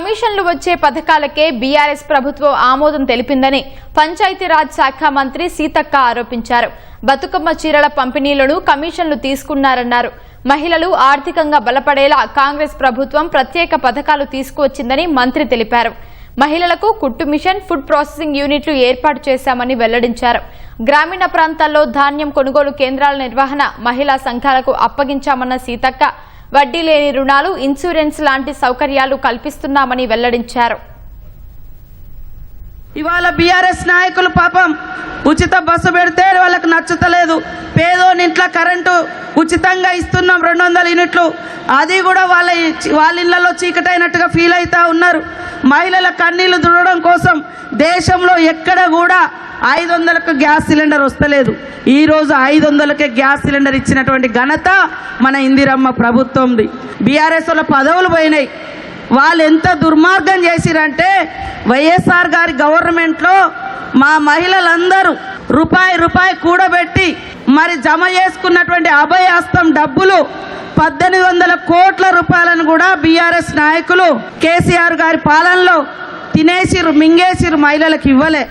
కమిషన్లు వచ్చే పథకాలకే బీఆర్ఎస్ ప్రభుత్వం ఆమోదం తెలిపిందని పంచాయతీరాజ్ శాఖ మంత్రి సీతక్క ఆరోపించారు. బతుకమ్మ చీరల పంపిణీలను కమిషన్లు తీసుకున్నారన్నారు. మహిళలు ఆర్థికంగా బలపడేలా కాంగ్రెస్ ప్రభుత్వం ప్రత్యేక పథకాలు తీసుకువచ్చిందని మంత్రి తెలిపారు. మహిళలకు కుట్టు మిషన్ ఫుడ్ ప్రాసెసింగ్ యూనిట్లు ఏర్పాటు చేశామని వెల్లడించారు. గ్రామీణ ప్రాంతాల్లో ధాన్యం కొనుగోలు కేంద్రాల నిర్వహణ మహిళా సంఘాలకు అప్పగించామన్న సీతక్క వడ్డీ లేని రుణాలు ఇన్సూరెన్స్ లాంటి సౌకర్యాలు కల్పిస్తున్నామని వెల్లడించారు. ఇవాళ బీఆర్ఎస్ నాయకులు పాపం ఉచిత బస్సు పెడితే వాళ్ళకి నచ్చుతలేదు. పేదోని ఇంట్లో కరెంటు ఉచితంగా ఇస్తున్నాం రెండు వందల యూనిట్లు. అది కూడా వాళ్ళ వాళ్ళ ఇళ్ళలో చీకటైనట్టుగా ఫీల్ అవుతా ఉన్నారు. మహిళల కన్నీళ్ళు దుడడం కోసం దేశంలో ఎక్కడ కూడా ఐదు వందలకు గ్యాస్ సిలిండర్ వస్తలేదు. ఈరోజు ఐదు వందలకే గ్యాస్ సిలిండర్ ఇచ్చినటువంటి ఘనత మన ఇందిరమ్మ ప్రభుత్వంది. బీఆర్ఎస్ వాళ్ళ పదవులు పోయినాయి. వాళ్ళు ఎంత దుర్మార్గం చేసిరంటే వైఎస్ఆర్ గారి గవర్నమెంట్లో మా మహిళలందరూ రూపాయి రూపాయి కూడబెట్టి మరి జమ చేసుకున్నటువంటి అభయహస్తం డబ్బులు పద్దెనిమిది వందల కోట్ల రూపాయలను కూడా బీఆర్ఎస్ నాయకులు కేసీఆర్ గారి పాలనలో తినేసిరు మింగేసిరు మహిళలకు ఇవ్వలే.